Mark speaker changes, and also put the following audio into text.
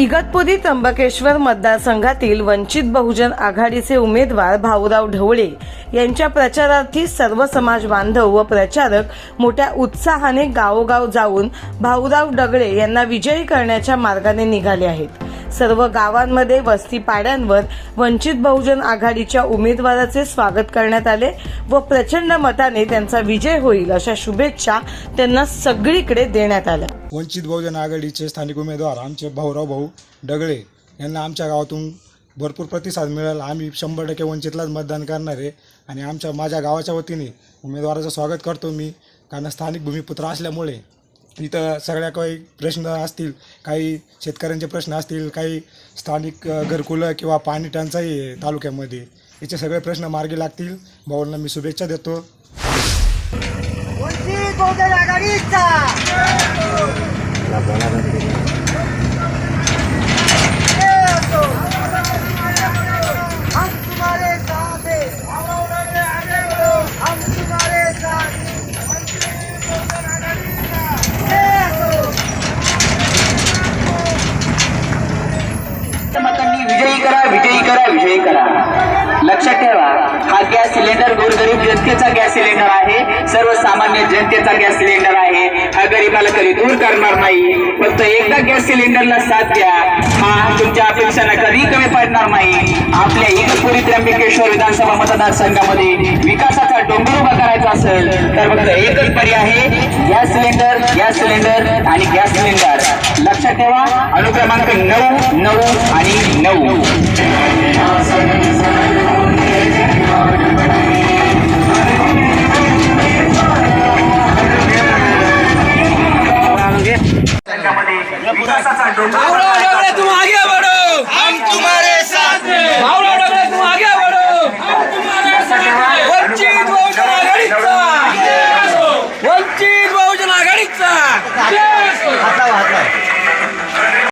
Speaker 1: इगतपुरी त्र्यंबकेश्वर मतदारसंघातील वंचित बहुजन आघाडीचे उमेदवार भाऊराव ढवळे यांच्या प्रचारार्थी सर्व समाज बांधव व प्रचारक मोठ्या उत्साहाने गावोगाव जाऊन भाऊराव डगळे यांना विजयी करण्याच्या मार्गाने निघाले आहेत. सर्व गावांमध्ये वस्ती पाड्यांवर वंचित बहुजन आघाडीच्या उमेदवाराचे स्वागत करण्यात आले व प्रचंड मताने त्यांचा विजय होईल अशा शुभेच्छा त्यांना सगळीकडे देण्यात आल्या.
Speaker 2: वंचित बहुजन आघाडीचे स्थानिक उमेदवार आमचे भाऊराव भाऊ डगळे यांना आमच्या गावातून भरपूर प्रतिसाद मिळाला. आम्ही शंभर टक्के वंचितलाच मतदान करणार आहे आणि आमच्या माझ्या गावाच्या वतीने उमेदवाराचं स्वागत करतो मी. कारण स्थानिक भूमिपुत्र असल्यामुळे इथं सगळ्या काही प्रश्न असतील काही शेतकऱ्यांचे प्रश्न असतील काही स्थानिक घरकुलं किंवा पाणी टंचाई आहे तालुक्यामध्ये याचे सगळे प्रश्न मार्गी लागतील. भाऊंना मी शुभेच्छा देतो.
Speaker 3: वंचित बहुजन आघाडीचा हे असो. हम तुम्हारे साथ हैं. हम तुम्हारे साथ हैं. हे असो.
Speaker 4: मतांनी विजयी करा विजयी विजयी करा. लक्षात ठेवा हा गॅस सिलेंडर गोरगरीब जनतेचा गॅस सिलेंडर आहे. सर्वसामान्य जनतेचा गॅस सिलेंडर आहे. हा गरिबाला कधी दूर करणार नाही. फक्त एकदा गॅस सिलेंडरला साथ द्या. हा तुमच्या अपेक्षांना कधी कमी पडणार नाही. आपल्या इगतपुरी त्र्यंबकेश्वर विधानसभा मतदारसंघामध्ये विकासाचा डोंगर उभा करायचा असेल तर फक्त एकच पर्याय आहे गॅस सिलेंडर गॅस सिलेंडर आणि गॅस सिलेंडर. लक्षात ठेवा अनुक्रमांक नऊ नऊ आणि नऊ. संघामध्ये विकासाचा डोंगर चा